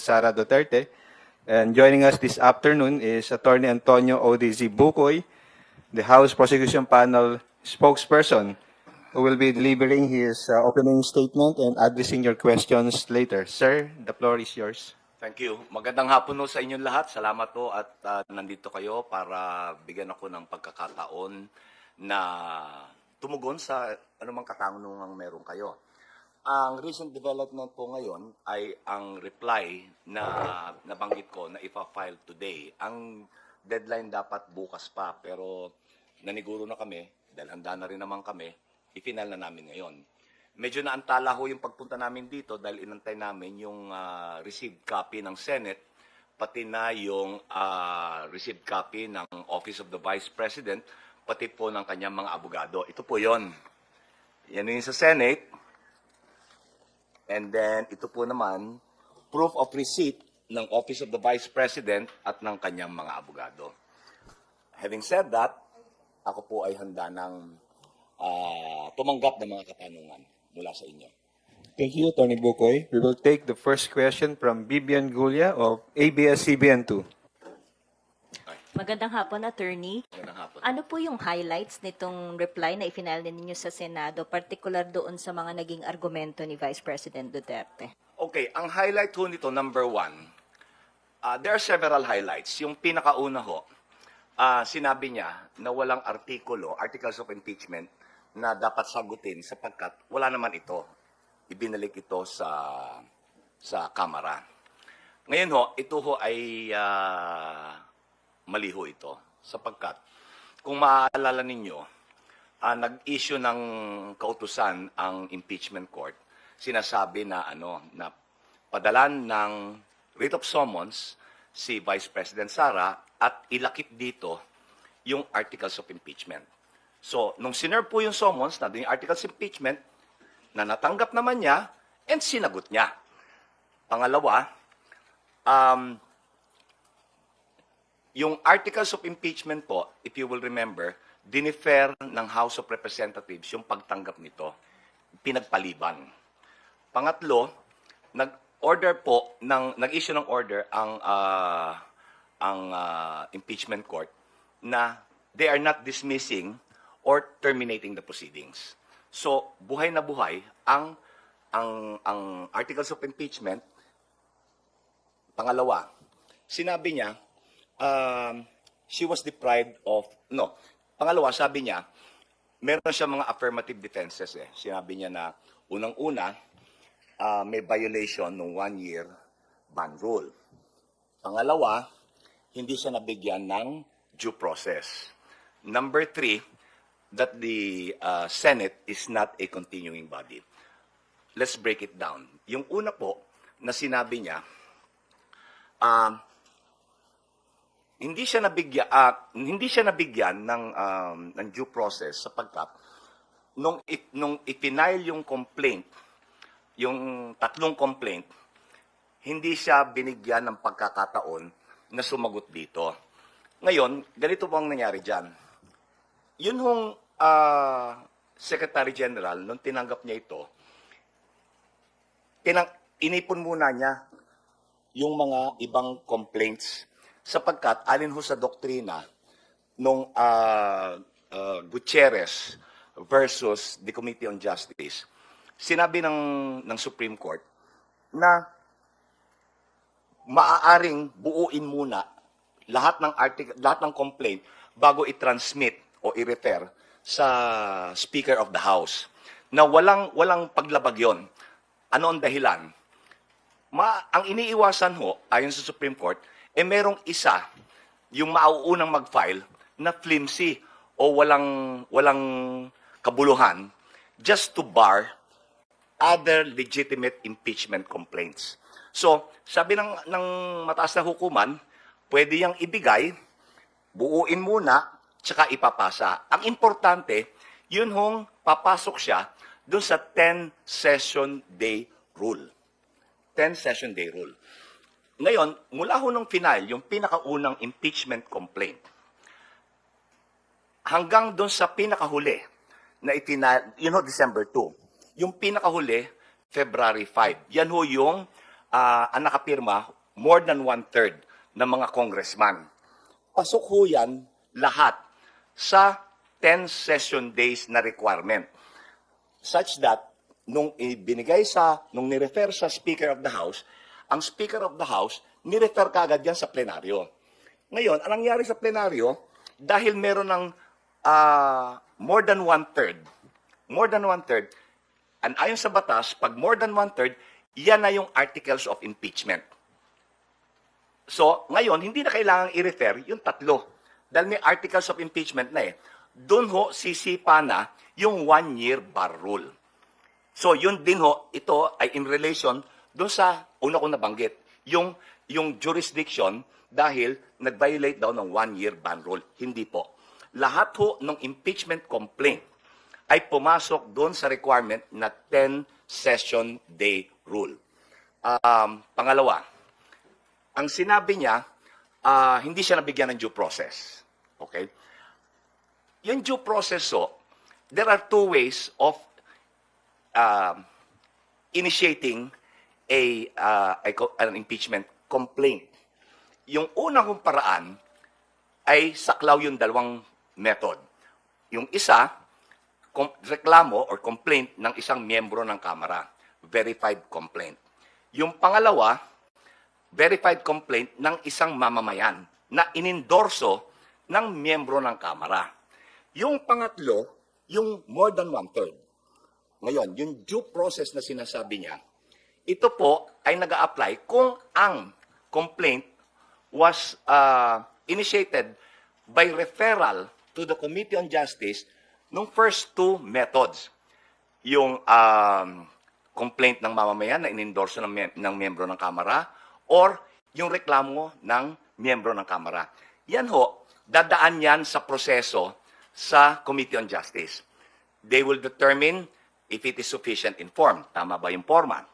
Sara Duterte. And joining us this afternoon is Attorney Antonio ODZ Bukoy, the House Prosecution Panel spokesperson, who will be delivering his uh, opening statement and addressing your questions later. Sir, the floor is yours. Thank you. Magandang hapon no sa inyong lahat. Salamat po at ah, nandito kayo para bigyan ako ng pagkakataon na tumugon sa anumang katanungang meron kayo. Ang recent development po ngayon ay ang reply na nabanggit ko na ipa-file today. Ang deadline dapat bukas pa pero naniguro na kami dahil handa na rin naman kami, ipinal na namin ngayon. Medyo naantala ho yung pagpunta namin dito dahil inantay namin yung ah, received copy ng Senate pati na yung ah, received copy ng Office of the Vice President pati po ng kanyang mga abogado. Ito po yon. Yan yung sa Senate. And then ito po naman proof of receipt ng Office of the Vice President at ng kanyang mga abogado. Having said that, ako po ay handa ng ah, tumanggap ng mga katanungan mula sa inyo. Thank you, Attorney Bukoy. We will take the first question from Bibian Gulia of ABS-CBN2. Magandang hapon, attorney. Magandang hapon. Ano po yung highlights nitong reply na ifinal ninyo sa Senado, particular doon sa mga naging argumento ni Vice President Duterte? Okay, ang highlight ho nito, number one, ah, there are several highlights. Yung pinakauna ho, ah, sinabi niya na walang artikulo, articles of impeachment, na dapat sagutin sapagkat wala naman ito. Ibinalik ito sa sa Kamara. Ngayon ho, ito ho ay ah, mali ho ito sapagkat kung maaalala ninyo, ah, nag-issue ng kautusan ang impeachment court. Sinasabi na ano na padalan ng writ of summons si Vice President Sara at ilakip dito yung articles of impeachment. So, nung sinerve po yung summons na yung articles of impeachment, na natanggap naman niya and sinagot niya. Pangalawa, um, yung articles of impeachment po, if you will remember, dinifer ng House of Representatives yung pagtanggap nito. Pinagpaliban. Pangatlo, nag-order po ng nag-issue ng order ang ah, ang ah, impeachment court na they are not dismissing or terminating the proceedings. So, buhay na buhay ang ang ang articles of impeachment Pangalawa, sinabi niya, um, she was deprived of, no, pangalawa, sabi niya, meron siya mga affirmative defenses eh. Sinabi niya na, unang-una, ah, may violation ng one-year ban rule. Pangalawa, hindi siya nabigyan ng due process. Number three, that the ah, Senate is not a continuing body. Let's break it down. Yung una po na sinabi niya, um, hindi siya nabigyan ah, hindi siya nabigyan ng um, ng due process sapagkat nung i- nung ipinail yung complaint yung tatlong complaint hindi siya binigyan ng pagkakataon na sumagot dito. Ngayon, ganito po ang nangyari diyan. Yun hong ah, Secretary General nung tinanggap niya ito, tinang inipon muna niya yung mga ibang complaints sapagkat alin ho sa doktrina nung ah, ah, Gutierrez versus the Committee on Justice, sinabi ng, ng Supreme Court na maaaring buuin muna lahat ng article, lahat ng complaint bago i-transmit o i-refer sa Speaker of the House na walang walang paglabag 'yon. Ano ang dahilan? Ma, ang iniiwasan ho, ayon sa Supreme Court, eh merong isa, yung mauunang mag-file, na flimsy o walang, walang kabuluhan just to bar other legitimate impeachment complaints. So, sabi ng, ng mataas na hukuman, pwede yang ibigay, buuin muna, tsaka ipapasa. Ang importante, yun hong papasok siya dun sa 10-session day rule. 10-session day rule. Ngayon, mula ho nung final, yung pinakaunang impeachment complaint, hanggang doon sa pinakahuli na itina, yun ho, December 2. Yung pinakahuli, February 5. Yan ho yung ah, ang nakapirma, more than one-third ng mga congressman. Pasok ho yan lahat sa 10 session days na requirement. Such that, nung ibinigay sa, nung nirefer sa Speaker of the House, ang Speaker of the House, nirefer kagad yan sa plenaryo. Ngayon, ang nangyari sa plenaryo, dahil meron ng ah, more than one-third, more than one-third, and ayon sa batas, pag more than one-third, yan na yung articles of impeachment. So, ngayon, hindi na kailangang i-refer yung tatlo. Dahil may articles of impeachment na eh. Doon ho, sisipa na yung one-year bar rule. So, yun din ho, ito ay in relation doon sa una kong nabanggit, yung, yung jurisdiction dahil nag-violate daw ng one-year ban rule. Hindi po. Lahat ho ng impeachment complaint ay pumasok doon sa requirement na 10 session day rule. Um, pangalawa, ang sinabi niya, ah, hindi siya nabigyan ng due process. Okay? Yung due process, so, there are two ways of um, initiating a, uh, an impeachment complaint. Yung unang kong paraan ay saklaw yung dalawang method. Yung isa, kom- reklamo or complaint ng isang miyembro ng Kamara. Verified complaint. Yung pangalawa, verified complaint ng isang mamamayan na inendorso ng miyembro ng Kamara. Yung pangatlo, yung more than one-third. Ngayon, yung due process na sinasabi niya, ito po ay nag apply kung ang complaint was uh, initiated by referral to the Committee on Justice nung first two methods. Yung um, complaint ng mamamayan na inendorso ng, mem- ng miyembro ng Kamara or yung reklamo ng miyembro ng Kamara. Yan ho, dadaan yan sa proseso sa Committee on Justice. They will determine if it is sufficient in form. Tama ba yung forma?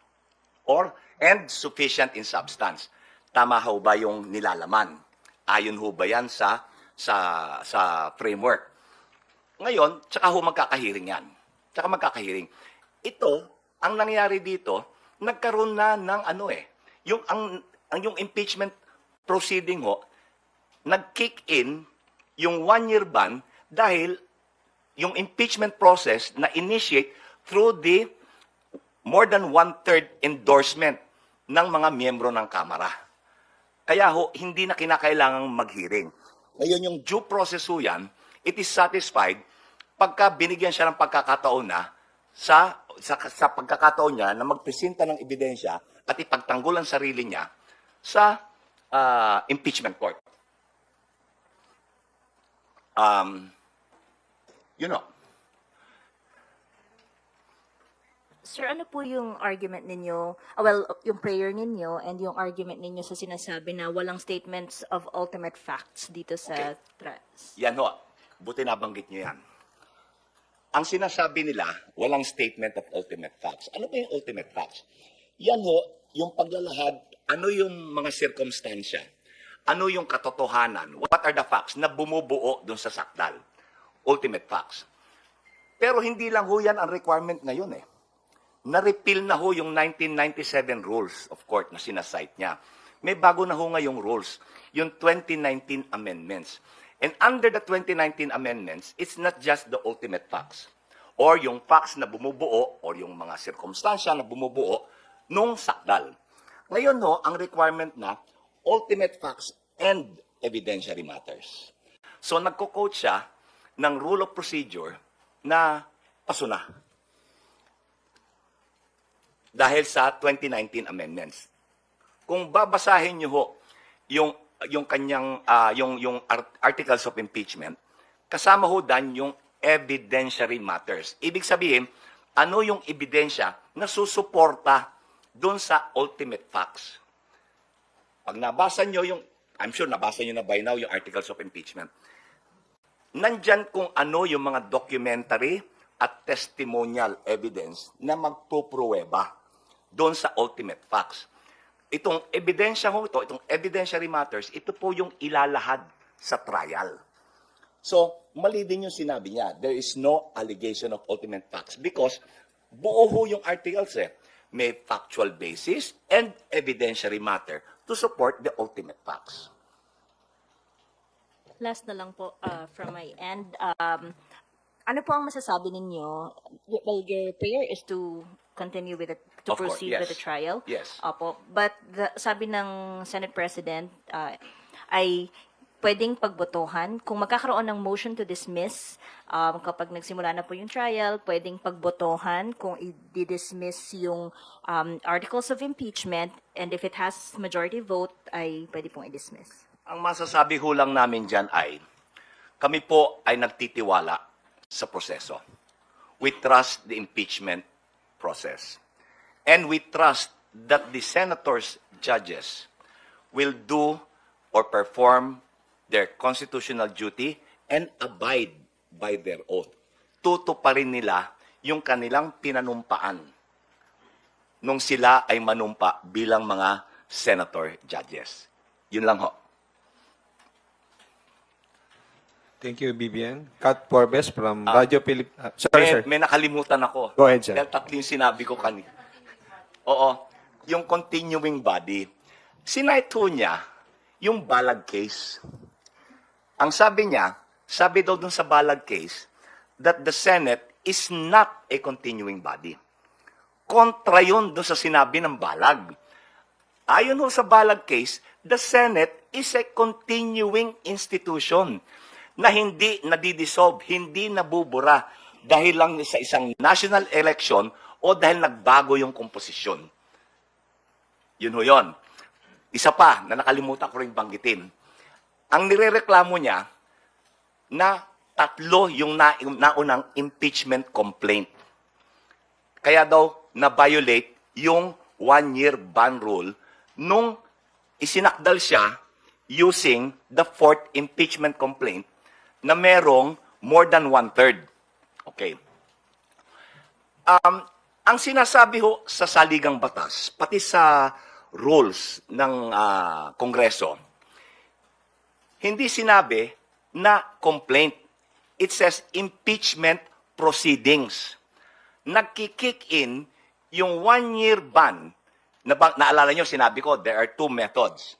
Or, and sufficient in substance. Tama ho ba yung nilalaman? Ayon ho ba yan sa, sa, sa framework? Ngayon, tsaka ho magkakahiring yan. Tsaka magkakahiring. Ito, ang nangyari dito, nagkaroon na ng ano eh, yung, ang, ang yung impeachment proceeding ho, nag-kick in yung one-year ban dahil yung impeachment process na initiate through the more than one-third endorsement ng mga miyembro ng Kamara. Kaya ho, hindi na kinakailangang mag-hearing. Ngayon, yung due process ho yan, it is satisfied pagka binigyan siya ng pagkakataon na sa, sa, sa pagkakataon niya na magpresenta ng ebidensya at ipagtanggol ang sarili niya sa ah, impeachment court. Um, you know, Sir, ano po yung argument ninyo, ah, well, yung prayer ninyo and yung argument ninyo sa sinasabi na walang statements of ultimate facts dito sa Okay. trans? Yan ho, buti nabanggit niyo yan. Ang sinasabi nila, walang statement of ultimate facts. Ano ba yung ultimate facts? Yan ho, yung paglalahad, ano yung mga sirkumstansya, ano yung katotohanan, what are the facts na bumubuo dun sa sakdal. Ultimate facts. Pero hindi lang ho yan ang requirement ngayon eh. Na-repeal na ho yung 1997 rules of court na sinasite niya. May bago na ho ngayong rules, yung 2019 amendments. And under the 2019 amendments, it's not just the ultimate facts or yung facts na bumubuo or yung mga sirkumstansya na bumubuo nung sakdal. Ngayon no, ang requirement na ultimate facts and evidentiary matters. So nagko-quote siya ng rule of procedure na paso na dahil sa 2019 amendments. Kung babasahin niyo ho yung yung kanyang ah, yung yung art- articles of impeachment, kasama ho dan yung evidentiary matters. Ibig sabihin, ano yung ebidensya na susuporta doon sa ultimate facts. Pag nabasa niyo yung I'm sure nabasa niyo na by now yung articles of impeachment. Nandyan kung ano yung mga documentary at testimonial evidence na magpupruweba doon sa ultimate facts. Itong ebidensya ho ito, itong evidentiary matters, ito po yung ilalahad sa trial. So, mali din yung sinabi niya. There is no allegation of ultimate facts because buo ho yung articles eh. may factual basis and evidentiary matter to support the ultimate facts. Last na lang po uh, from my end. Um, ano po ang masasabi ninyo? Well, your prayer is to continue with it, to Of course, proceed with yes. the trial. Yes. Opo. But the, sabi ng Senate President uh, ay pwedeng pagbotohan. Kung magkakaroon ng motion to dismiss, um, kapag nagsimula na po yung trial, pwedeng pagbotohan kung i-dismiss yung um, articles of impeachment and if it has majority vote, ay pwede pong i-dismiss. Ang masasabi ho lang namin dyan ay, kami po ay nagtitiwala sa proseso. We trust the impeachment process. And we trust that the senators, judges, will do or perform their constitutional duty and abide by their oath. Tuto pa rin nila yung kanilang pinanumpaan nung sila ay manumpa bilang mga senator judges. Yun lang ho. Thank you, BBN. Kat Forbes from Radio Pilip... ah, sorry, may, sir. may nakalimutan ako. Go ahead, sir. Dahil tatlo yung sinabi ko kanina. Oo, yung continuing body. Sinight ho niya yung balag case. Ang sabi niya, sabi daw dun sa balag case, that the Senate is not a continuing body. Kontra yun dun sa sinabi ng balag. Ayon ho sa balag case, the Senate is a continuing institution na hindi nadidissolve, hindi nabubura dahil lang sa isang national election o dahil nagbago yung komposisyon. Yun ho yun. Isa pa na nakalimutan ko rin banggitin. Ang nirereklamo niya na tatlo yung na, naunang impeachment complaint. Kaya daw na-violate yung one-year ban rule nung isinakdal siya using the fourth impeachment complaint na merong more than one-third. Okay. Um, ang sinasabi ho sa saligang batas, pati sa rules ng ah, Kongreso, hindi sinabi na complaint. It says impeachment proceedings. Nagkikick in yung one-year ban. Na, naalala nyo, sinabi ko, there are two methods.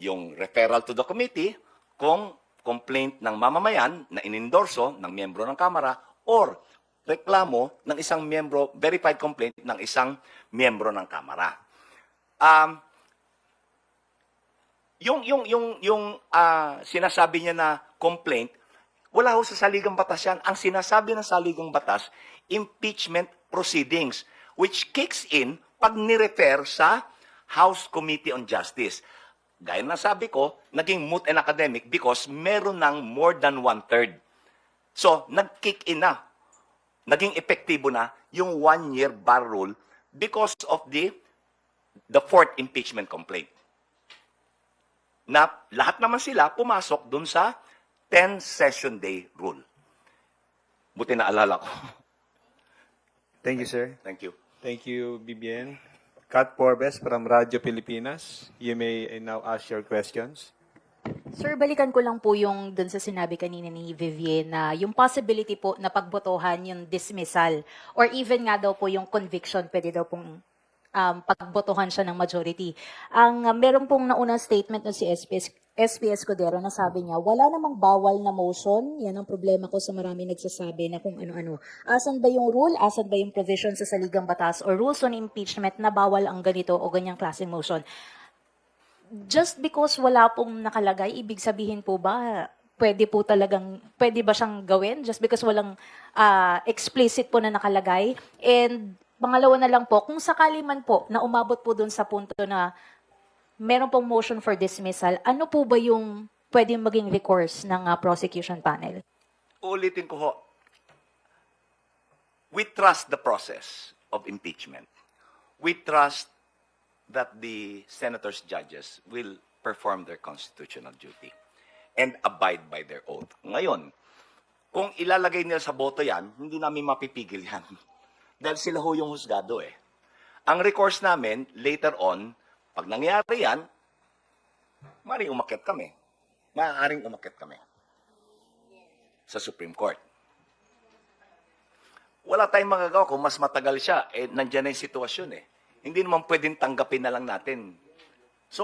Yung referral to the committee, kung complaint ng mamamayan na inendorso ng miyembro ng Kamara or reklamo ng isang miyembro, verified complaint ng isang miyembro ng Kamara. Um, yung yung yung yung ah, sinasabi niya na complaint, wala ho sa saligang batas yan. Ang sinasabi ng saligang batas, impeachment proceedings, which kicks in pag nirefer sa House Committee on Justice. Gaya na sabi ko, naging moot and academic because meron ng more than one-third. So, nag-kick in na. Naging epektibo na yung one-year bar rule because of the the fourth impeachment complaint na lahat naman sila pumasok dun sa 10 session day rule. Buti na alala ko. Thank you, sir. Thank you. Thank you, BBN. Kat Forbes from Radio Pilipinas. You may eh, now ask your questions. Sir, balikan ko lang po yung dun sa sinabi kanina ni Vivian na yung possibility po na pagbotohan yung dismissal or even nga daw po yung conviction pwede daw pong um, pagbotohan siya ng majority. Ang uh, meron pong naunang statement ng si SPS SPS Codero na sabi niya, wala namang bawal na motion. Yan ang problema ko sa marami nagsasabi na kung ano-ano. Asan ba yung rule? Asan ba yung provision sa saligang batas or rules on impeachment na bawal ang ganito o ganyang klaseng motion? Just because wala pong nakalagay, ibig sabihin po ba, pwede po talagang, pwede ba siyang gawin? Just because walang ah, explicit po na nakalagay? And pangalawa na lang po, kung sakali man po na umabot po dun sa punto na meron pong motion for dismissal, ano po ba yung pwedeng maging recourse ng ah, prosecution panel? Ulitin ko ho. We trust the process of impeachment. We trust that the senators judges will perform their constitutional duty and abide by their oath. Ngayon, kung ilalagay nila sa boto yan, hindi namin mapipigil yan. Dahil sila ho yung husgado eh. Ang recourse namin, later on, pag nangyari yan, maaaring umakyat kami. Maaaring umakyat kami sa Supreme Court. Wala tayong magagawa kung mas matagal siya, eh, nandyan na yung sitwasyon eh. Hindi naman pwedeng tanggapin na lang natin